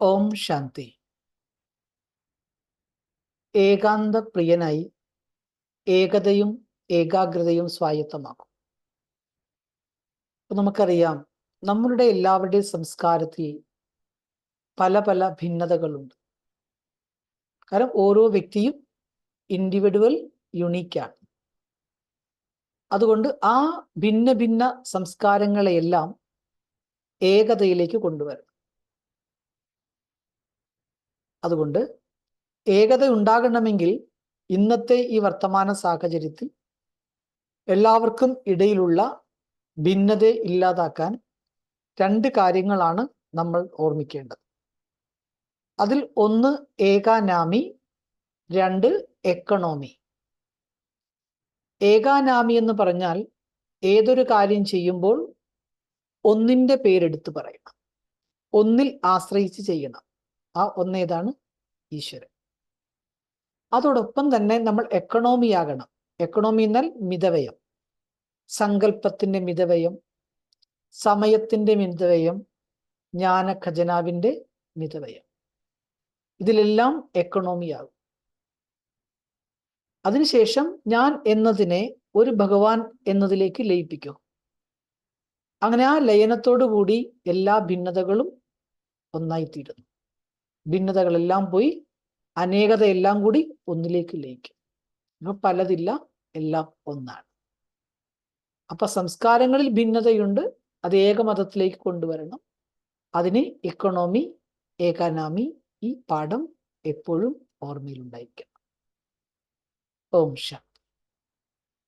ഓം ശാന്തി. ഏകാന്ത പ്രിയനായി ഏകതയും ഏകാഗ്രതയും സ്വായത്തമാക്കും. നമുക്കറിയാം നമ്മളുടെ എല്ലാവരുടെയും സംസ്കാരത്തിൽ പല പല ഭിന്നതകളുണ്ട്. കാരണം ഓരോ വ്യക്തിയും ഇൻഡിവിജ്വൽ യുണീക്കാണ് അതുകൊണ്ട് ആ ഭിന്ന ഭിന്ന സംസ്കാരങ്ങളെയെല്ലാം ഏകതയിലേക്ക് കൊണ്ടുവരണം. അതുകൊണ്ട് ഏകത ഉണ്ടാകണമെങ്കിൽ ഇന്നത്തെ ഈ വർത്തമാന സാഹചര്യത്തിൽ എല്ലാവർക്കും ഇടയിലുള്ള ഭിന്നത ഇല്ലാതാക്കാൻ രണ്ട് കാര്യങ്ങളാണ് നമ്മൾ ഓർമ്മിക്കേണ്ടത്. അതിൽ ഒന്ന് ഏകാനാമി രണ്ട് എക്കണോമി. ഏകാനാമി എന്ന് പറഞ്ഞാൽ ഏതൊരു കാര്യം ചെയ്യുമ്പോൾ ഒന്നിന്റെ പേരെടുത്ത് പറയണം. ഒന്നിൽ ആശ്രയിച്ച് ചെയ്യണം. ആ ഒന്നേതാണ് ഈശ്വരൻ. അതോടൊപ്പം തന്നെ നമ്മൾ എക്കണോമി ആകണം. എക്കണോമി എന്നാൽ മിതവയം സങ്കല്പത്തിന്റെ മിതവയം സമയത്തിന്റെ മിതവയം ജ്ഞാന ഖജനാവിന്റെ മിതവയം ഇതിലെല്ലാം എക്കണോമി ആകും. അതിനുശേഷം ഞാൻ എന്നതിനെ ഒരു ഭഗവാൻ എന്നതിലേക്ക് ലയിപ്പിക്കും. അങ്ങനെ ആ ലയനത്തോടു കൂടി എല്ലാ ഭിന്നതകളും ഒന്നായിത്തീരുന്നു. ഭിന്നതകളെല്ലാം പോയി അനേകതയെല്ലാം കൂടി ഒന്നിലേക്ക് ലയിക്കും. അപ്പൊ പലതില്ല എല്ലാം ഒന്നാണ്. അപ്പൊ സംസ്കാരങ്ങളിൽ ഭിന്നതയുണ്ട് അത് ഏകമതത്തിലേക്ക് കൊണ്ടുവരണം. അതിന് ഇക്കണോമി ഏകാനാമി ഈ പാഠം എപ്പോഴും ഓർമ്മയിലുണ്ടായിരിക്കണം. ഓം ശാന്തി